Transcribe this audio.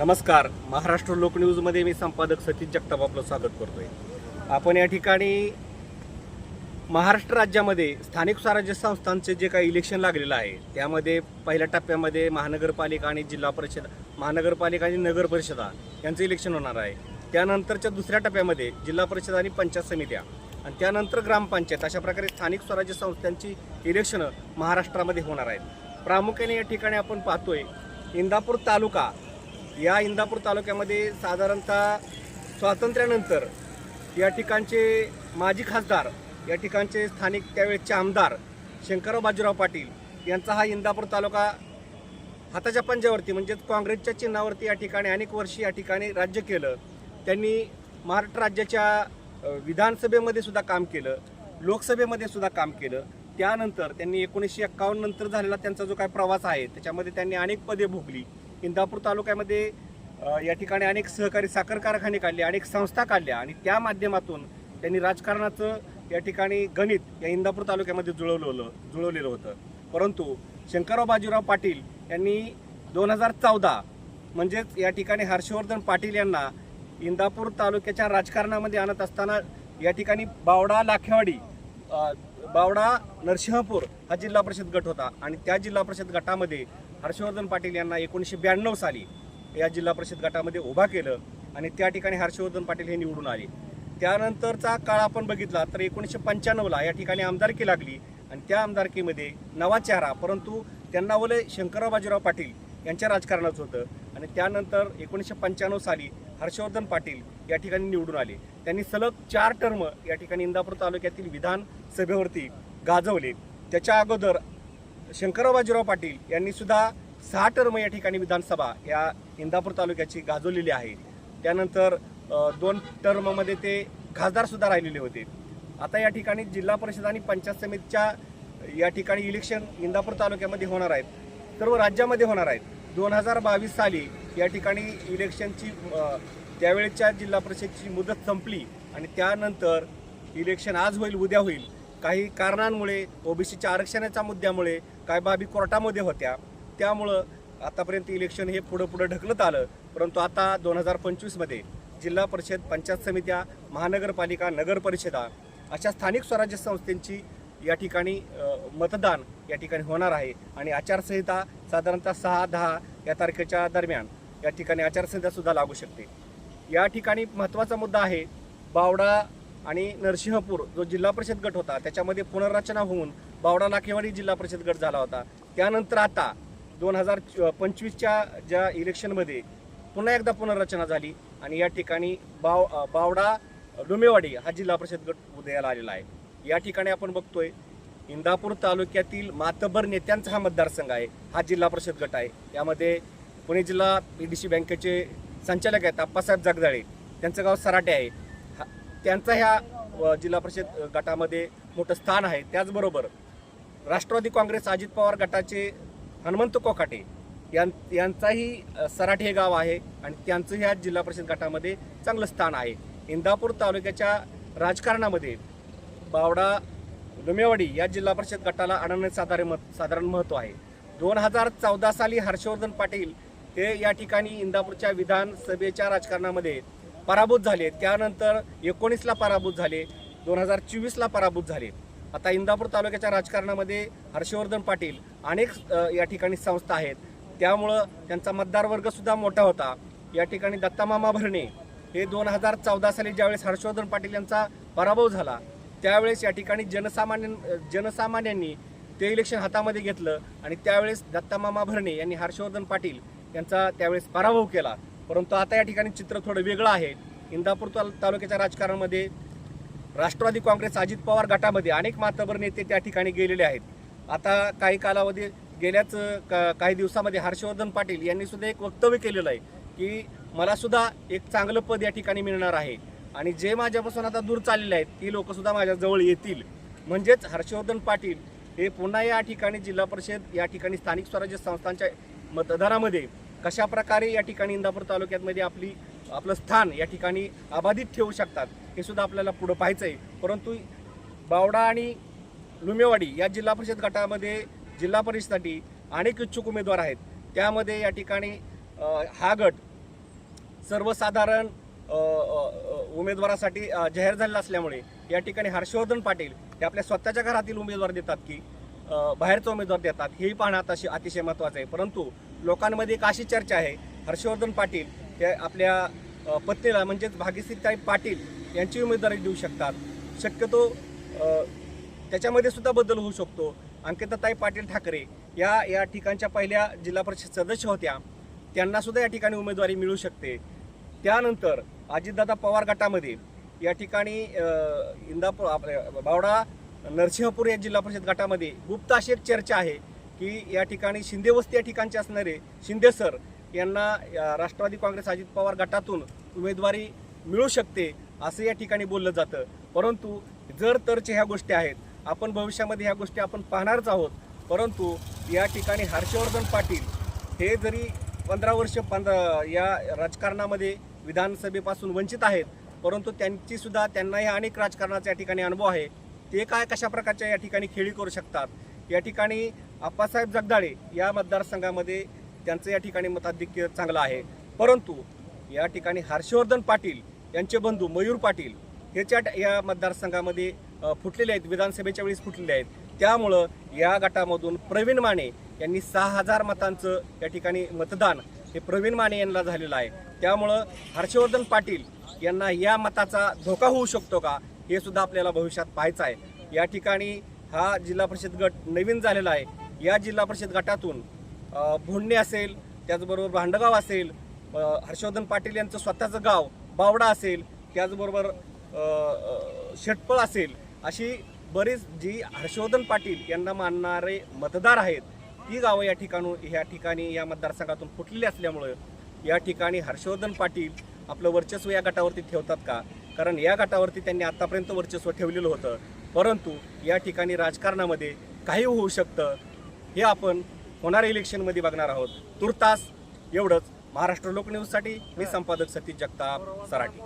नमस्कार. महाराष्ट्र लोकन्यूजमध्ये मी संपादक सतीश जगताप आपलं स्वागत करतोय. आपण या ठिकाणी महाराष्ट्र राज्यामध्ये स्थानिक स्वराज्य संस्थांचे जे काही इलेक्शन लागलेलं आहे त्यामध्ये पहिल्या टप्प्यामध्ये महानगरपालिका आणि जिल्हा परिषद महानगरपालिका आणि नगर परिषदा यांचं इलेक्शन होणार आहे. त्यानंतरच्या दुसऱ्या टप्प्यामध्ये जिल्हा परिषद आणि पंचायत समित्या आणि त्यानंतर ग्रामपंचायत अशा प्रकारे स्थानिक स्वराज्य संस्थांची इलेक्शनं महाराष्ट्रामध्ये होणार आहेत. प्रामुख्याने या ठिकाणी आपण पाहतोय इंदापूर तालुका या इंदापूर तालुक्यामध्ये साधारणतः स्वातंत्र्यानंतर या ठिकाणचे माजी खासदार या ठिकाणचे स्थानिक त्यावेळेचे आमदार शंकरराव बाजीराव पाटील यांचा हा इंदापूर तालुका हाताच्या पंजावरती म्हणजेच काँग्रेसच्या चिन्हावरती या ठिकाणी अनेक वर्षी या ठिकाणी राज्य केलं. त्यांनी महाराष्ट्र राज्याच्या विधानसभेमध्ये सुद्धा काम केलं लोकसभेमध्ये सुद्धा काम केलं. त्यानंतर त्यांनी एकोणीसशे एक्कावन्न नंतर झालेला त्यांचा जो काय प्रवास आहे त्याच्यामध्ये त्यांनी अनेक पदे भोगली. इंदापूर तालुक्यामध्ये या ठिकाणी अनेक सहकारी साखर कारखाने काढले अनेक संस्था काढल्या आणि त्या माध्यमातून त्यांनी राजकारणाचं या ठिकाणी गणित या इंदापूर तालुक्यामध्ये जुळवलं जुळवलेलं होतं. परंतु शंकरराव बाजीराव पाटील यांनी दोन हजार चौदा म्हणजेच या ठिकाणी हर्षवर्धन पाटील यांना इंदापूर तालुक्याच्या राजकारणामध्ये आणत असताना या ठिकाणी बावडा लाखेवाडी बावडा नरसिंहपूर हा जिल्हा परिषद गट होता आणि त्या जिल्हा परिषद गटामध्ये हर्षवर्धन पाटील यांना एकोणीसशे ब्याण्णव साली या जिल्हा परिषद गटामध्ये उभा केलं आणि त्या ठिकाणी हर्षवर्धन पाटील हे निवडून आले. त्यानंतरचा काळ आपण बघितला तर एकोणीसशे पंच्याण्णवला या ठिकाणी आमदारकी लागली आणि त्या आमदारकीमध्ये नवा चेहरा परंतु त्यांना वले शंकरराव बाजीराव पाटील यांच्या राजकारणाचं होतं आणि त्यानंतर एकोणीसशे पंच्याण्णव साली हर्षवर्धन पाटील या ठिकाणी निवडून आले. त्यांनी सलग चार टर्म या ठिकाणी इंदापूर तालुक्यातील विधानसभेवरती गाजवले. त्याच्या अगोदर शंकरराव बाजीराव पाटील यांनी सुद्धा सहा टर्म या ठिकाणी विधानसभा या इंदापूर तालुक्याची गाजवलेली आहे. त्यानंतर दोन टर्ममध्ये ते खासदार सुद्धा राहिलेले होते. आता या ठिकाणी जिल्हा परिषद आणि पंचायत समितीच्या या ठिकाणी इलेक्शन इंदापूर तालुक्यामध्ये होणार आहेत. सर्व राज्यामध्ये होणार आहेत. दोन हजार बावीस साली या ठिकाणी इलेक्शनची त्यावेळेच्या जिल्हा परिषदची मुदत संपली आणि त्यानंतर इलेक्शन आज होईल उद्या होईल. काही कारणांमुळे ओबीसीच्या आरक्षणाच्या मुद्द्यामुळे काय बाबी कोर्टामध्ये होत्या. त्यामुळं आतापर्यंत इलेक्शन हे पुढं पुढं ढकलत आलं. परंतु आता दोन हजार पंचवीसमध्ये जिल्हा परिषद पंचायत समित्या महानगरपालिका नगरपरिषदा अशा स्थानिक स्वराज्य संस्थांची या ठिकाणी मतदान या ठिकाणी होणार आहे. आणि आचारसंहिता साधारणतः सहा दहा या तारखेच्या दरम्यान या ठिकाणी आचारसंहितासुद्धा लागू शकते. या ठिकाणी महत्त्वाचा मुद्दा आहे बावडा आणि नरसिंहपूर जो जिल्हा परिषद गट होता त्याच्यामध्ये पुनर्रचना होऊन बावडा लाखेवाडी जिल्हा परिषद गट झाला होता. त्यानंतर आता दोन हजार पंचवीसच्या ज्या इलेक्शनमध्ये पुन्हा एकदा पुनर्रचना झाली आणि या ठिकाणी बाव बावडा डोमेवाडी हा जिल्हा परिषद गट उदयाला आलेला आहे. या ठिकाणी आपण बघतोय इंदापूर तालुक्यातील मातबर नेत्यांचा हा मतदारसंघ आहे. हा जिल्हा परिषद गट आहे. यामध्ये पुणे जिल्हा पी डी सी बँकेचे संचालक आहेत अप्पासाहेब जगदाळे. त्यांचं गाव सराटे आहे. हा त्यांचा ह्या जिल्हा परिषद गटामध्ये मोठं स्थान आहे. त्याचबरोबर राष्ट्रवादी काँग्रेस अजित पवार गटाचे हनुमंत कोकाटे यां यांचाही सराठी सराठे हे गाव आहे आणि त्यांचं ह्या जिल्हा परिषद गटामध्ये चांगलं स्थान आहे. इंदापूर तालुक्याच्या राजकारणामध्ये बावडा लुमेवाडी या जिल्हा परिषद गटाला अनन्यसाधारण मत साधारण महत्त्व आहे. दोन हजार चौदा साली हर्षवर्धन पाटील हे या ठिकाणी इंदापूरच्या विधानसभेच्या राजकारणामध्ये पराभूत झाले. त्यानंतर एकोणीसला पराभूत झाले दोन हजार चोवीसला पराभूत झाले. आता इंदापूर तालुक्याच्या राजकारणामध्ये हर्षवर्धन पाटील अनेक या ठिकाणी संस्था आहेत. त्यामुळं त्यांचा मतदार मोठा होता. या ठिकाणी दत्तामामा भरणे हे दोन हजार चौदा साली ज्यावेळेस हर्षवर्धन पाटील यांचा पराभव झाला त्यावेळेस या ठिकाणी जनसामान्य जनसामान्यांनी ते इलेक्शन हातामध्ये घेतलं आणि त्यावेळेस दत्तामामा भरणे यांनी हर्षवर्धन पाटील यांचा त्यावेळेस पराभव केला. परंतु आता या ठिकाणी चित्र थोडं वेगळं आहे. इंदापूर ताल तालुक्याच्या राजकारणामध्ये राष्ट्रवादी काँग्रेस अजित पवार गटामध्ये अनेक मातबर नेते त्या ठिकाणी गेलेले आहेत. आता काही कालावधी गेल्याच का- काही दिवसामध्ये हर्षवर्धन पाटील यांनी सुद्धा एक वक्तव्य केलेलं आहे की मला सुद्धा एक चांगलं पद या ठिकाणी मिळणार आहे. आणि जे माझ्यापासून आता दूर चाललेले आहेत ती लोकंसुद्धा माझ्याजवळ येतील. म्हणजेच हर्षवर्धन पाटील हे पुन्हा या ठिकाणी जिल्हा परिषद या ठिकाणी स्थानिक स्वराज्य संस्थांच्या मतदानामध्ये कशा प्रकारे या ठिकाणी इंदापूर तालुक्यातमध्ये आपली आपलं स्थान या ठिकाणी अबाधित ठेवू शकतात. हे सुद्धा आपल्याला पुढं पाहायचं आहे परंतु बावडा आणि लुमेवाडी या जिल्हा परिषद गटामध्ये जिल्हा परिषदसाठी अनेक इच्छुक उमेदवार आहेत. त्यामध्ये या ठिकाणी हा गट सर्वसाधारण उमेदवारासाठी जाहीर झालेला असल्यामुळे या ठिकाणी हर्षवर्धन पाटील हे आपल्या स्वतःच्या घरातील उमेदवार देतात की बाहेरचा उमेदवार देतात. हेही पाहणं आता अतिशय महत्त्वाचं आहे. परंतु लोकांमध्ये एक अशी चर्चा आहे. हर्षवर्धन पाटील त्या आपल्या पत्नीला म्हणजेच भाग्यश्रीताई पाटील यांची उमेदवारी देऊ शकतात. शक्यतो त्याच्यामध्ये सुद्धा बदल होऊ शकतो. अंकिताताई पाटील ठाकरे या या ठिकाणच्या पहिल्या जिल्हा परिषद सदस्य होत्या. त्यांनासुद्धा या ठिकाणी उमेदवारी मिळू शकते. त्यानंतर अजितदादा पवार गटामध्ये या ठिकाणी इंदापूर आपल्या बावडा नरसिंहपूर या जिल्हा परिषद गटामध्ये गुप्त अशी एक चर्चा आहे की या ठिकाणी शिंदेवस्ती या ठिकाणचे असणारे शिंदे सर यांना या राष्ट्रवादी काँग्रेस अजित पवार गटातून उमेदवारी मिळू शकते असं या ठिकाणी बोललं जातं. परंतु जर तरच्या ह्या गोष्टी आहेत आपण भविष्यामध्ये ह्या गोष्टी आपण पाहणारच आहोत. परंतु या ठिकाणी हर्षवर्धन पाटील हे जरी पंधरा वर्ष पंधरा या राजकारणामध्ये विधानसभेपासून वंचित आहेत परंतु त्यांचीसुद्धा त्यांनाही अनेक राजकारणाचा या ठिकाणी अनुभव आहे. ते काय कशा प्रकारच्या या ठिकाणी खेळी करू शकतात? या ठिकाणी आप्पासाहेब जगदाळे या मतदारसंघामध्ये त्यांचं या ठिकाणी मताधिक्य चांगलं आहे. परंतु या ठिकाणी हर्षवर्धन पाटील यांचे बंधू मयूर पाटील ह्याच्या या मतदारसंघामध्ये फुटलेले आहेत विधानसभेच्या वेळेस फुटलेले आहेत. त्यामुळं या गटामधून प्रवीण माने यांनी सहा हजार मतांचं या ठिकाणी मतदान हे प्रवीण माने यांना झालेलं आहे. त्यामुळं हर्षवर्धन पाटील यांना या मताचा धोका होऊ शकतो का हे सुद्धा आपल्याला भविष्यात पाहायचं आहे. या ठिकाणी हा जिल्हा परिषद गट नवीन झालेला आहे. या जिल्हा परिषद गटातून भोंडणे असेल त्याचबरोबर भांडगाव असेल हर्षवर्धन पाटील यांचं स्वतःचं गाव बावडा असेल त्याचबरोबर षटपळ शेटपळ असेल अशी बरीच जी हर्षवर्धन पाटील यांना मानणारे मतदार आहेत ती गावं या ठिकाणून ह्या ठिकाणी या मतदारसंघातून फुटलेली असल्यामुळं या ठिकाणी हर्षवर्धन पाटील आपलं वर्चस्व या गटावरती ठेवतात का? कारण या गटावरती त्यांनी आतापर्यंत वर्चस्व ठेवलेलं होतं परंतु या ठिकाणी राजकारणामध्ये काही होऊ शकतं हे आपण होणाऱ्या इलेक्शनमध्ये बघणार आहोत. तुर्तास एवढंच. महाराष्ट्र लोकन्यूजसाठी मी संपादक सतीश जगताप सराठी.